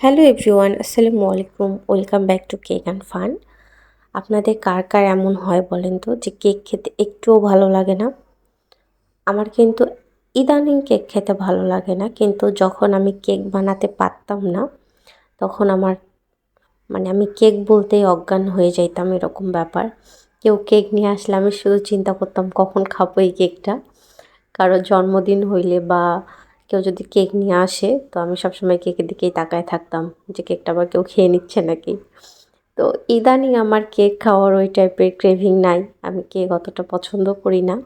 Hello everyone আসসালামু আলাইকুম welcome back to cake and fun আপনাদের কার কার এমন হয় বলেন তো যে কেক খেতে একটুও ভালো লাগে না? আমার কিন্তু ইদানিং কেক খেতে ভালো লাগে না, কিন্তু যখন আমি কেক বানাতে পারতাম না, তখন আমার মানে আমি কেক বলতেই অজ্ঞান হয়ে যাইতাম এরকম ব্যাপার। কেউ কেক নিয়ে আসলে আমি শুধু চিন্তা করতাম কখন খাব এই কেকটা কারও জন্মদিন হইলে বা কেউ যদি কেক নিয়ে আসে, তো আমি সবসময় কেকের দিকেই তাকায় থাকতাম যে কেকটা আবার কেউ খেয়ে নিচ্ছে নাকি। তো ইদানিং আমার কেক খাওয়ার ওই টাইপের ক্রেভিং নাই, আমি কেক অতটা পছন্দ করি না।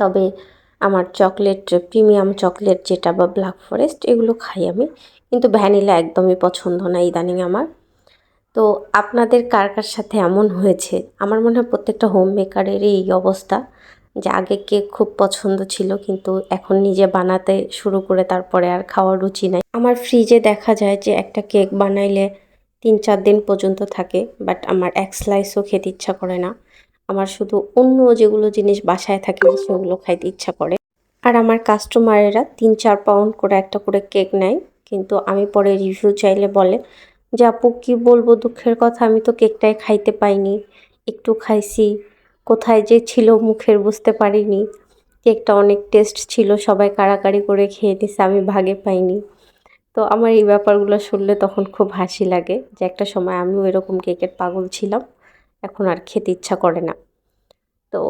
তবে আমার চকলেট, প্রিমিয়াম চকলেট যেটা বা ব্ল্যাক ফরেস্ট, এগুলো খাই আমি। কিন্তু ভ্যানিলা একদমই পছন্দ না ইদানিং আমার। তো আপনাদের কার কার সাথে এমন হয়েছে? আমার মনে হয় প্রত্যেকটা হোম মেকারেরই এই অবস্থা। যে আগে কেক খুব পছন্দ ছিল, কিন্তু এখন নিজে বানাতে শুরু করে তারপরে আর খাওয়ার রুচি নাই। আমার ফ্রিজে দেখা যায় যে একটা কেক বানাইলে তিন চার দিন পর্যন্ত থাকে, বাট আমার এক স্লাইসও খেতে ইচ্ছা করে না। আমার শুধু অন্য যেগুলো জিনিস বাসায় থাকে, সেগুলো খাইতে ইচ্ছা করে। আর আমার কাস্টমারেরা তিন চার পাউন্ড করে একটা করে কেক নেয়, কিন্তু আমি পরে রিভিউ চাইলে বলে, যে আপু, কী বলব দুঃখের কথা, আমি তো কেকটাই খাইতে পাইনি। একটু খাইছি। কোথায় যে ছিল মুখের বুঝতে পারিনি। কেকটা অনেক টেস্ট ছিল, সবাই কাড়াকাড়ি করে খেয়ে দিছে আমি ভাগে পাইনি। তো আমার এই ব্যাপারগুলো শুনলে তখন খুব হাসি লাগে যে একটা সময় আমিও এরকম কেকের পাগল ছিলাম, এখন আর খেতে ইচ্ছা করে না। তো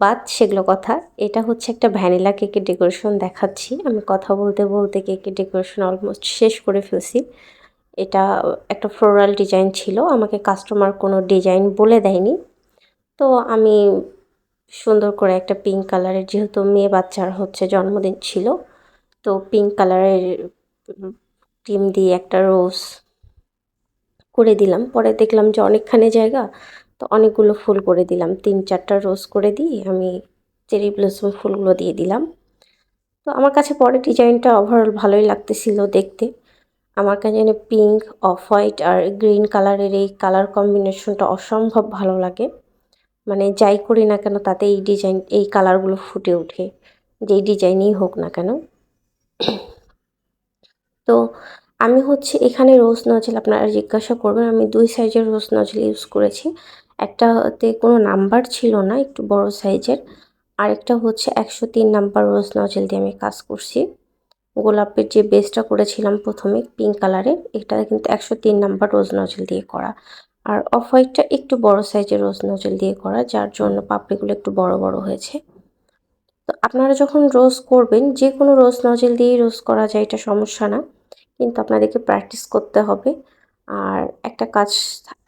বাদ সেগুলো কথা, এটা হচ্ছে একটা ভ্যানিলা কেকের ডেকোরেশন দেখাচ্ছি। আমি কথা বলতে বলতে কেকের ডেকোরেশন অলমোস্ট শেষ করে ফেলছি। এটা একটা ফ্লোরাল ডিজাইন ছিল, আমাকে কাস্টমার কোনো ডিজাইন বলে দেয়নি। তো আমি সুন্দর করে একটা পিঙ্ক কালারের যেহেতু মেয়ে বাচ্চার হচ্ছে, জন্মদিন ছিল, তো পিঙ্ক কালারের ক্রিম দিয়ে একটা রোজ করে দিলাম। পরে দেখলাম যে অনেকখানি জায়গা, তো অনেকগুলো ফুল করে দিলাম। তিন চারটা রোজ করে দিয়ে আমি চেরি ব্লসম ফুলগুলো দিয়ে দিলাম। তো আমার কাছে পরে ডিজাইনটা ওভারঅল ভালোই লাগতেছিল দেখতে। আমার কাছে পিঙ্ক অফ হোয়াইট আর গ্রিন কালারের এই কালার কম্বিনেশনটা অসম্ভব ভালো লাগে। মানে যাই করি না কেন তাতে এই ডিজাইন এই কালারগুলো ফুটে ওঠে। যেই ডিজাইনই হোক না কেন। তো আমি হচ্ছে এখানে রোজ নজেল আপনারা জিজ্ঞাসা করবেন, আমি দুই সাইজের রোজ নজেল ইউজ করেছি। একটাতে কোনো নাম্বার ছিল না, একটু বড় সাইজের আরেকটা হচ্ছে একশো তিন নাম্বার রোজ নজেল দিয়ে আমি কাজ করছি। গোলাপের যে বেসটা করেছিলাম প্রথমে পিঙ্ক কালারের এটা কিন্তু একশো তিন নাম্বার রোজ নজেল দিয়ে করা। আর অফ হোয়াইটটা একটু বড় সাইজের রোজ নজল দিয়ে করা, যার জন্য পাপড়িগুলো একটু বড় বড় হয়েছে। তো আপনারা যখন রোজ করবেন, যে কোনো রোজ নজল দিয়েই রোজ করা যায়, এটা সমস্যা না। কিন্তু আপনাদেরকে প্র্যাকটিস করতে হবে। আর একটা কাজ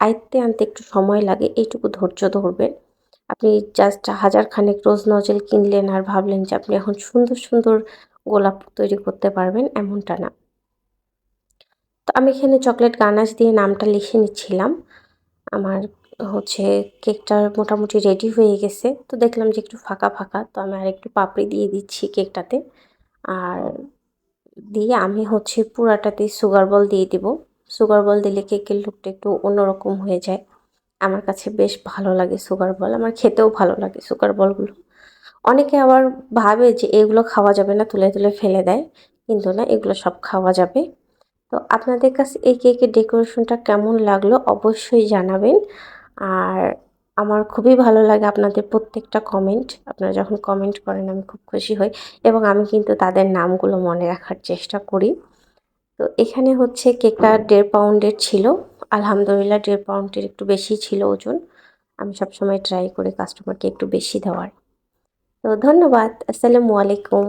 আয়ত্তে আনতে একটু সময় লাগে, এইটুকু ধৈর্য ধরবেন। আপনি জাস্ট হাজার খানেক রোজ নজল কিনলেন আর ভাবলেন যে আপনি এখন সুন্দর সুন্দর গোলাপ তৈরি করতে পারবেন, এমনটা না। তো আমি এখানে চকলেট গানাশ দিয়ে নামটা লিখে নিচ্ছিলাম। আমার হচ্ছে কেকটা মোটামুটি রেডি হয়ে গেছে। তো দেখলাম যে একটু ফাঁকা ফাঁকা, তো আমি আর একটু পাপড়ি দিয়ে দিচ্ছি কেকটাতে। আর দিয়ে আমি হচ্ছে পুরাটাতে সুগার বল দিয়ে দিব। সুগার বল দিলে কেকের লুকটা একটু অন্যরকম হয়ে যায়। আমার কাছে বেশ ভালো লাগে সুগার বল আমার খেতেও ভালো লাগে সুগার বলগুলো অনেকে আবার ভাবে যে এগুলো খাওয়া যাবে না, তুলে তুলে ফেলে দেয়, কিন্তু না, এগুলো সব খাওয়া যাবে। তো আপনাদের কাছে এই কেকের ডেকোরেশনটা কেমন লাগল অবশ্যই জানাবেন। আর আমার খুবই ভালো লাগে আপনাদের প্রত্যেকটা কমেন্ট আপনারা যখন কমেন্ট করেন আমি খুব খুশি হই এবং আমি কিন্তু তাদের নামগুলো মনে রাখার চেষ্টা করি। তো এখানে হচ্ছে কেকটা দেড় পাউন্ডের ছিল। আলহামদুলিল্লাহ দেড় পাউন্ডের একটু বেশি ছিল ওজন। আমি সবসময় ট্রাই করি কাস্টমারকে একটু বেশি দেওয়ার। তো ধন্যবাদ। আসসালামু আলাইকুম।